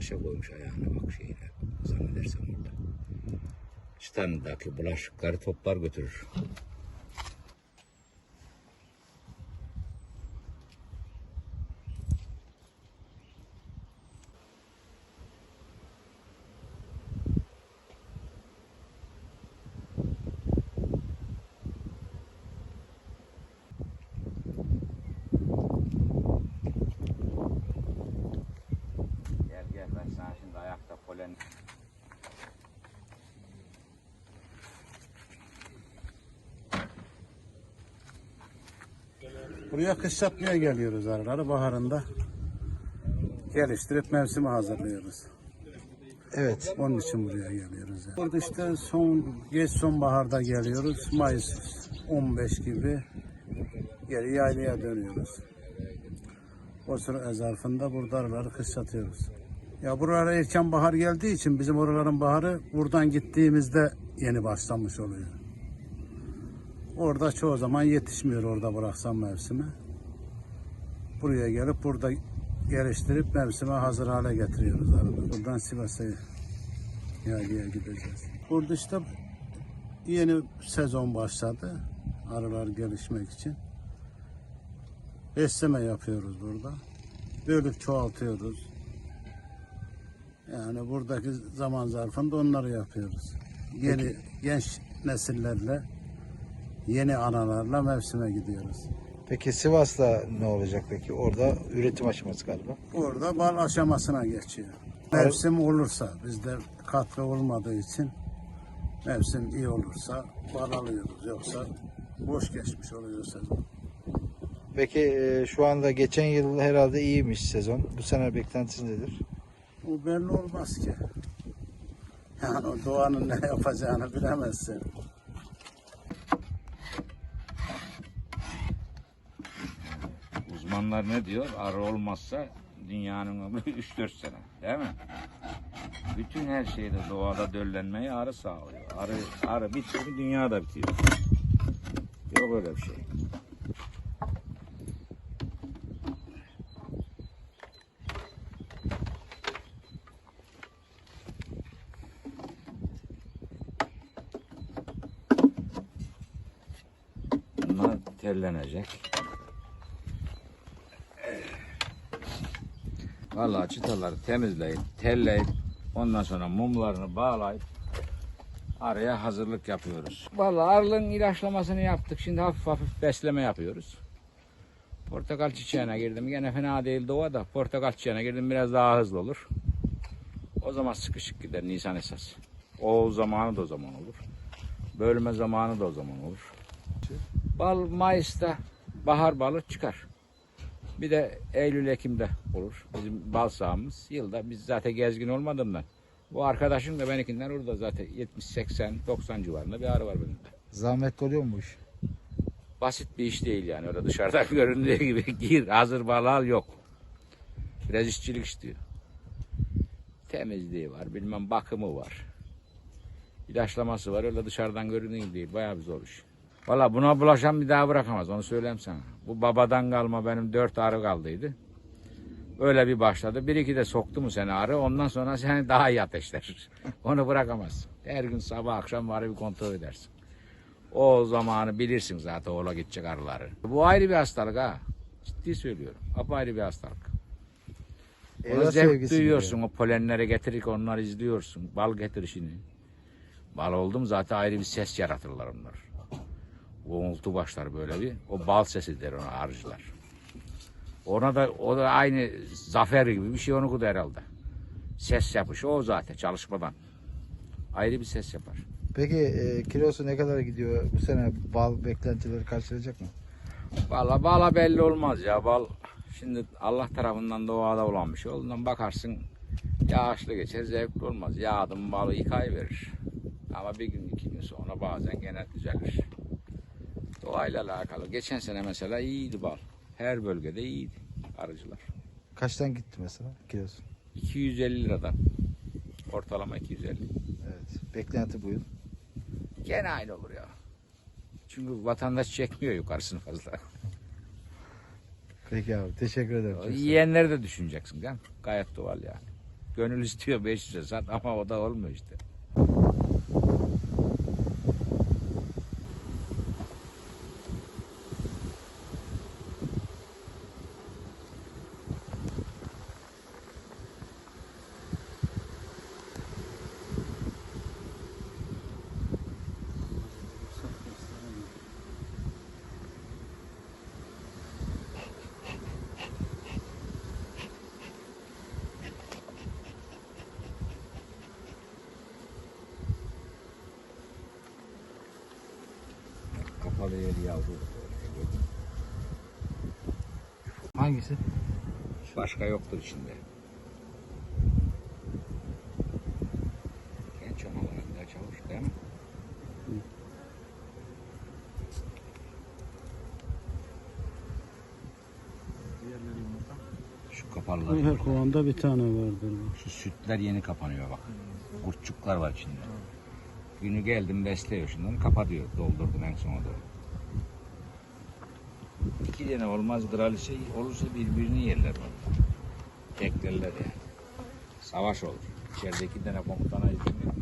taşa koymuş ayağını bak şeyine. Zannedersem orada. Standaki bulaşıkları toplar götürür. Polen Buraya kış yapmaya geliyoruz araları baharında. Geliştirip mevsimi hazırlıyoruz. Evet. Onun için buraya geliyoruz. Yani. Burada işte son geç sonbaharda geliyoruz. Mayıs 15 gibi geri yaylaya dönüyoruz. O sıra zarfında burada araları kış satıyoruz. Ya buralara erken bahar geldiği için bizim oraların baharı buradan gittiğimizde yeni başlamış oluyor. Orada çoğu zaman yetişmiyor orada bıraksam mevsimi. Buraya gelip burada geliştirip mevsime hazır hale getiriyoruz arada. Buradan Sivas'a yaylaya gideceğiz. Burada işte yeni sezon başladı. Arılar gelişmek için. Besleme yapıyoruz burada. Bölüp çoğaltıyoruz. Yani buradaki zaman zarfında onları yapıyoruz. Yeni genç nesillerle yeni analarla mevsime gidiyoruz. Peki Sivas'ta ne olacak peki? Orada üretim aşaması galiba. Orada bal aşamasına geçiyor. Mevsim olursa bizde katkı olmadığı için mevsim iyi olursa bal alıyoruz. Yoksa boş geçmiş oluyor sezon. Peki e, şu anda geçen yıl herhalde iyiymiş sezon. Bu sene beklentiniz nedir? Bu belli olmaz ki. Yani o doğanın ne yapacağını bilemezsin. Uzmanlar ne diyor? Arı olmazsa dünyanın ömrü 3-4 sene. Değil mi? Bütün her şeyde doğada döllenmeyi arı sağlıyor. Arı, arı mi dünya da bitiyor. Yok öyle bir şey. Tellenecek. Vallahi çıtaları temizleyip, telleyip, ondan sonra mumlarını bağlayıp araya hazırlık yapıyoruz. Vallahi arılığın ilaçlamasını yaptık. Şimdi hafif hafif besleme yapıyoruz. Portakal çiçeğine girdim. Gene fena değil doğa da. Portakal çiçeğine girdim biraz daha hızlı olur. O zaman sıkışık gider Nisan esas. O zamanı da o zaman olur. Bölme zamanı da o zaman olur. Bal Mayıs'ta bahar balı çıkar. Bir de Eylül Ekim'de olur. Bizim bal sahamız. Yılda biz zaten gezgin olmadığımdan. Bu arkadaşım da benimkinden orada zaten 70, 80, 90 civarında bir arı var benim de. Zahmetli oluyor mu bu iş? Basit bir iş değil yani öyle dışarıda göründüğü gibi gir hazır bal al yok. Biraz işçilik istiyor. Temizliği var bilmem bakımı var. İlaçlaması var öyle dışarıdan göründüğü gibi değil bayağı bir zor iş. Valla buna bulaşan bir daha bırakamaz onu söyleyeyim sana. Bu babadan kalma benim dört arı kaldıydı. Öyle bir başladı. Bir iki de soktu mu seni arı ondan sonra seni daha iyi ateşler. Onu bırakamazsın. Her gün sabah akşam var bir kontrol edersin. O zamanı bilirsin zaten ola gidecek arıları. Bu ayrı bir hastalık ha. Ciddi söylüyorum. Apayrı bir hastalık. Ona zevk duyuyorsun o polenleri getirirken onları izliyorsun. Bal getirişini. Bal oldu mu zaten ayrı bir ses yaratırlar onlar. Uğultu başlar böyle bir. O bal sesi der ona arıcılar. Ona da o da aynı zafer gibi bir şey onu da herhalde. Ses yapışı o zaten çalışmadan. Ayrı bir ses yapar. Peki e, kilosu ne kadar gidiyor bu sene? Bal beklentileri karşılayacak mı? Valla bala belli olmaz ya. Bal şimdi Allah tarafından doğada olan bir şey. Ondan bakarsın yağışlı geçer zevkli olmaz. Yağdım balı yıkay verir. Ama bir gün iki gün sonra bazen gene düzelir. Doğayla alakalı. Geçen sene mesela iyiydi bal. Her bölgede iyiydi arıcılar. Kaçtan gitti mesela kilosu? 250 liradan. Ortalama 250. Evet. Beklenti bu yıl. Gene aynı olur ya. Çünkü vatandaş çekmiyor yukarısını fazla. Peki abi teşekkür ederim. Çok sağ ol. Yiyenleri de düşüneceksin mi? Gayet doğal yani. Gönül istiyor 500'e sat ama o da olmuyor işte. Kapalı yer yavru. Hangisi? Başka yoktur içinde. Genç ama ya çavuş değil mi? Şu kapalılar. Her kovanda bir tane vardır. Şu sütler yeni kapanıyor bak. Kurtçuklar var içinde. Günü geldim besliyor şundan kapatıyor. Doldurdum en sona doğru. İki tane olmaz kraliçe olursa birbirini yerler valla. Teklerler yani. Savaş olur. İçeride iki tane komutana izin.